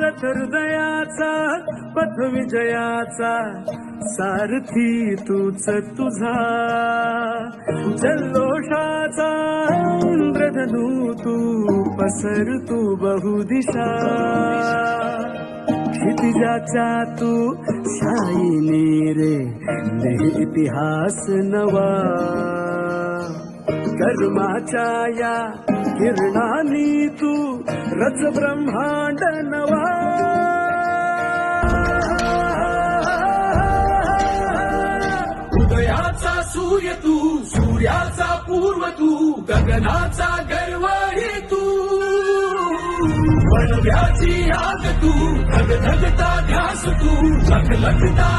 रथ हृदयाचा पथ विजयाचा सारथी तूच तुझा. जल्लोषाचा इंद्रधनू तू पसर तू बहुदिशा. क्षितिजाचा तू शाईने रे इतिहास नवा. कर्माच्या या रच ब्रह्मांड नवा. उदयाचा सूर्य तू सूर्याचा पूर्व तू गगनाचा गर्वही तू. बनव्याची आग तू धगधगता ध्यास तू लखलखता